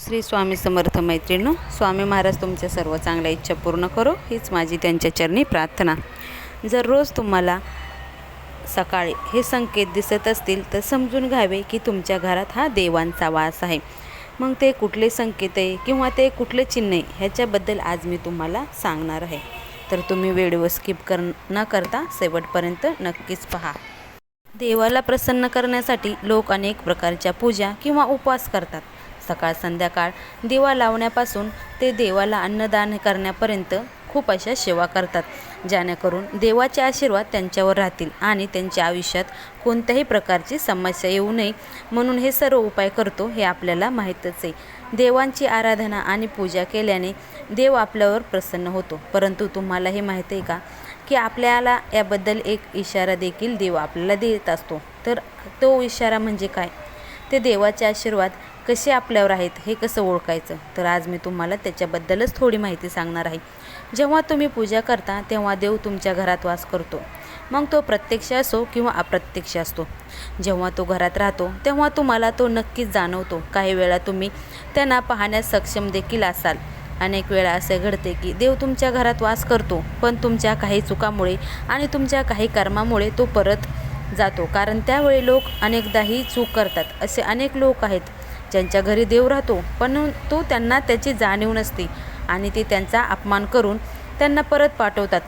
श्री स्वामी समर्थ मैत्रिणू स्वामी महाराज तुमच्या सर्व चांगल्या इच्छा पूर्ण करो हीच माझी त्यांच्या चरणी प्रार्थना. जर रोज तुम्हाला सकाळी हे संकेत दिसत असतील तर समजून घ्यावे की तुमच्या घरात हा देवांचा वास आहे. मग ते कुठले संकेत आहे किंवा ते कुठले चिन्ह आहे ह्याच्याबद्दल आज मी तुम्हाला सांगणार आहे. तर तुम्ही व्हिडिओ स्किप कर न करता शेवटपर्यंत नक्कीच पहा. देवाला प्रसन्न करण्यासाठी लोक अनेक प्रकारच्या पूजा किंवा उपवास करतात. सकाळ संध्याकाळ दिवा लावण्यापासून ते देवाला अन्नदान करण्यापर्यंत खूप अशा सेवा करतात. जेणेकरून देवाचे आशीर्वाद त्यांच्यावर राहतील आणि त्यांच्या आयुष्यात कोणत्याही प्रकारची समस्या येऊ नये म्हणून हे सर्व उपाय करतो हे आपल्याला माहीतच आहे. देवांची आराधना आणि पूजा केल्याने देव आपल्यावर प्रसन्न होतो. परंतु तुम्हाला हे माहीत आहे का? की आपल्याला याबद्दल एक इशारा देखील देव आपल्याला देत असतो. तर तो इशारा म्हणजे काय? ते देवाचे आशीर्वाद कसे आपल्यावर आहेत हे कसं ओळखायचं? तर आज मी तुम्हाला त्याच्याबद्दलच थोडी माहिती सांगणार आहे. जेव्हा तुम्ही पूजा करता तेव्हा देव तुमच्या घरात वास करतो. मग तो प्रत्यक्ष असो किंवा अप्रत्यक्ष असतो. जेव्हा तो घरात राहतो तेव्हा तुम्हाला तो नक्कीच जाणवतो. काही वेळा तुम्ही त्यांना पाहण्यास सक्षम देखील असाल. अनेक वेळा असे घडते की देव तुमच्या घरात वास करतो पण तुमच्या काही चुकामुळे आणि तुमच्या काही कर्मामुळे तो परत जातो. कारण त्यावेळी लोक अनेकदाही चूक करतात. असे अनेक लोक आहेत ज्यांच्या घरी देव राहतो पण तो त्यांना त्याची जाणीव नसते आणि ते त्यांचा अपमान करून त्यांना परत पाठवतात.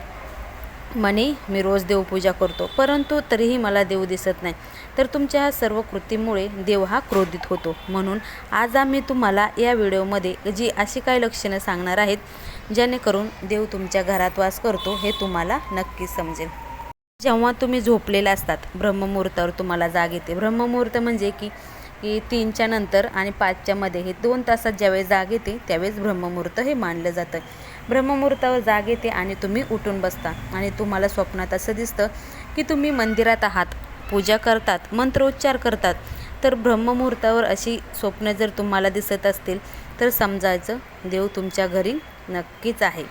म्हणे मी रोज देवपूजा करतो परंतु तरीही मला देव दिसत नाही. तर तुमच्या ह्या सर्व कृतीमुळे देव हा क्रोधित होतो. म्हणून आज आम्ही तुम्हाला या व्हिडिओमध्ये जी अशी काही लक्षणं सांगणार आहेत जेणेकरून देव तुमच्या घरात वास करतो हे तुम्हाला नक्की समजेल. जेव्हा तुम्ही झोपलेले असतात ब्रह्ममुहूर्तावर तुम्हाला जाग येते. ब्रह्ममुहूर्त म्हणजे की की तीनच्या नंतर आणि पाचच्यामध्ये हे दोन तासात ज्यावेळेस जाग येते त्यावेळेस ब्रह्ममुहूर्त हे मानलं जातं. ब्रह्ममुहूर्तावर जाग येते आणि तुम्ही उठून बसता. आणि तुम्हाला स्वप्नात असं दिसतं की तुम्ही मंदिरात आहात पूजा करतात मंत्रोच्चार करतात. तर ब्रह्ममुहूर्तावर अशी स्वप्न जर तुम्हाला दिसत असतील तर समजायचं देव तुमच्या घरी नक्कीच आहे.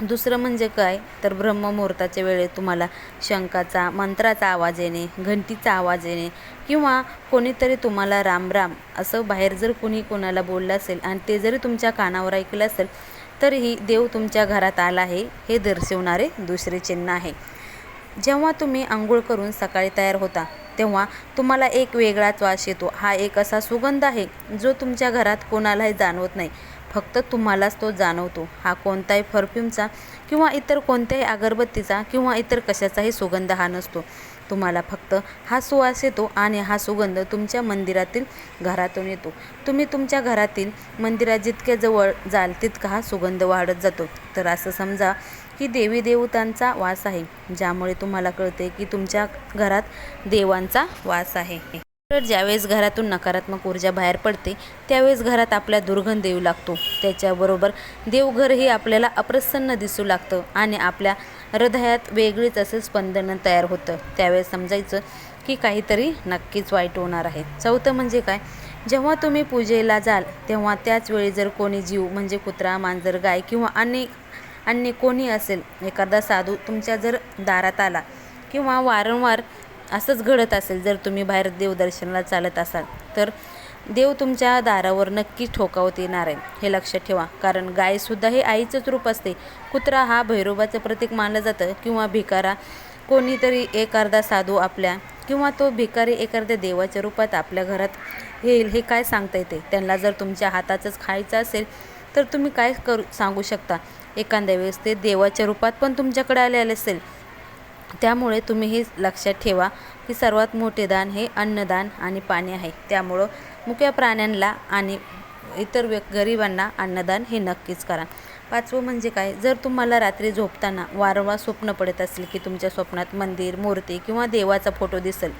दुसरं म्हणजे काय? तर ब्रह्ममुहूर्ताच्या वेळेत तुम्हाला शंखाचा मंत्राचा आवाज येणे घंटीचा आवाज येणे किंवा कोणीतरी तुम्हाला राम राम असं बाहेर जर कोणी कोणाला बोललं असेल आणि ते जरी तुमच्या कानावर ऐकलं असेल तरीही देव तुमच्या घरात आला आहे हे दर्शवणारे दुसरे चिन्ह आहे. जेव्हा तुम्ही आंघोळ करून सकाळी तयार होता तेव्हा तुम्हाला एक वेगळाच वास येतो. हा एक असा सुगंध आहे जो तुमच्या घरात कोणालाही जाणवत नाही. फक्त तुम्हालाच तो जाणवतो. हा कोणताही परफ्यूमचा किंवा इतर कोणत्याही अगरबत्तीचा किंवा इतर कशाचाही सुगंध हा नसतो. तुम्हाला फक्त हा सुवास येतो आणि हा सुगंध तुमच्या मंदिरातील घरातून येतो. तुम्ही तुमच्या घरातील मंदिरात जितक्या जवळ जाल तितका हा सुगंध वाढत जातो. तर असं समजा की देवी देवतांचा वास आहे ज्यामुळे तुम्हाला कळते की तुमच्या घरात देवांचा वास आहे. तर ज्यावेळेस घरातून नकारात्मक ऊर्जा बाहेर पडते त्यावेळेस घरात आपल्या दुर्गंध येऊ लागतो. त्याच्याबरोबर देवघरही आपल्याला अप्रसन्न दिसू लागतं आणि आपल्या हृदयात वेगळीच असे स्पंदन तयार होतं. त्यावेळेस समजायचं की काहीतरी नक्कीच वाईट होणार आहे. चौथं म्हणजे काय? जेव्हा तुम्ही पूजेला जाल तेव्हा त्याच वेळी जर कोणी जीव म्हणजे कुत्रा मांजर गाय किंवा अनेक अन्य कोणी असेल एखादा साधू तुमच्या जर दारात आला किंवा वारंवार असंच घडत असेल जर तुम्ही बाहेर देवदर्शनाला चालत असाल तर देव तुमच्या दारावर नक्की ठोकावत येणार आहे हे लक्षात ठेवा. कारण गायसुद्धा हे आईचंच रूप असते. कुत्रा हा भैरोबाचं प्रतीक मानलं जातं किंवा भिकारा कोणीतरी एक अर्धा साधू आपल्या किंवा तो भिकारी एखाद्या देवाच्या रूपात आपल्या घरात येईल हे काय सांगता येते? त्यांना जर तुमच्या हाताचंच खायचं असेल तर तुम्ही काय करू सांगू शकता? एखाद्या वेळेस ते देवाच्या रूपात पण तुमच्याकडे आलेले असेल त्यामुळे तुम्ही हे लक्षात ठेवा की सर्वात मोठे दान हे अन्नदान आणि पाणी आहे. त्यामुळं मुक्या प्राण्यांना आणि इतर व्य गरिबांना अन्नदान हे नक्कीच करा. पाचवं म्हणजे काय? जर तुम्हाला रात्री झोपताना वारंवार स्वप्न पडत असेल की तुमच्या स्वप्नात मंदिर मूर्ती किंवा देवाचा फोटो दिसेल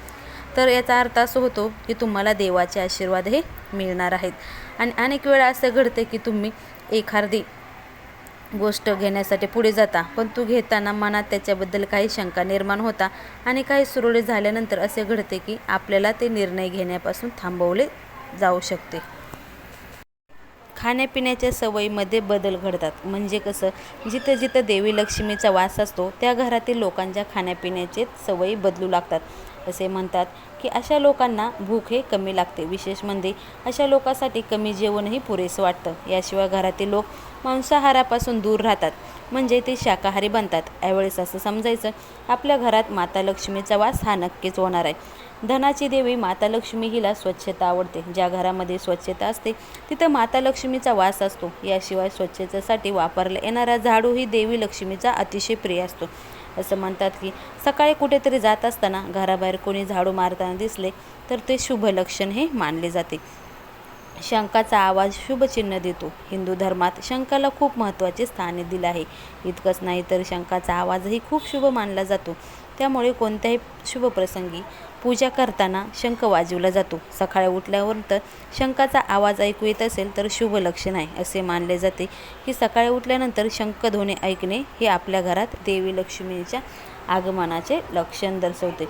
तर याचा अर्थ असं होतो की तुम्हाला देवाचे आशीर्वाद हे मिळणार आहेत. आणि अनेक वेळा असं घडते की तुम्ही एखादी गोष्ट घेण्यासाठी पुढे जाता. पण तू घेताना मनात त्याच्याबद्दल काही शंका निर्माण होता आणि काही सुरळीत झाल्यानंतर असे घडते की आपल्याला ते निर्णय घेण्यापासून थांबवले जाऊ शकते. खाण्यापिण्याच्या सवयीमध्ये बदल घडतात. म्हणजे कसं? जिथं जिथं देवी लक्ष्मीचा वास असतो त्या घरातील लोकांच्या खाण्यापिण्याचे सवयी बदलू लागतात. असे म्हणतात की अशा लोकांना भूक हे कमी लागते. विशेष म्हणजे अशा लोकांसाठी कमी जेवणही पुरेसं वाटतं. याशिवाय घरातील लोक मांसाहारापासून दूर राहतात. म्हणजे ते शाकाहारी बनतात. यावेळेस असं समजायचं आपल्या घरात माता लक्ष्मीचा वास हा नक्कीच होणार आहे. धनाची देवी माता लक्ष्मी हिला स्वच्छता आवडते. ज्या घरामध्ये स्वच्छता असते तिथं माता लक्ष्मीचा वास असतो. याशिवाय स्वच्छतेसाठी वापरला येणारा झाडू ही देवी लक्ष्मीचा अतिशय प्रिय असतो. असं म्हणतात की सकाळी कुठेतरी जात असताना घराबाहेर कोणी झाडू मारताना दिसले तर ते शुभ लक्षण हे मानले जाते. शंखाचा आवाज शुभचिन्ह देतो. हिंदू धर्मात शंखाला खूप महत्त्वाचे स्थान दिलं आहे. इतकंच नाही तर शंखाचा आवाजही खूप शुभ मानला जातो. त्यामुळे कोणत्याही शुभप्रसंगी पूजा करताना शंख वाजवला जातो. सकाळी उठल्यावर तर शंखाचा आवाज ऐकू येत असेल तर शुभ लक्षण आहे असे मानले जाते. की सकाळी उठल्यानंतर शंखध्वनी ऐकणे हे आपल्या घरात देवी लक्ष्मीच्या आगमनाचे लक्षण दर्शवते.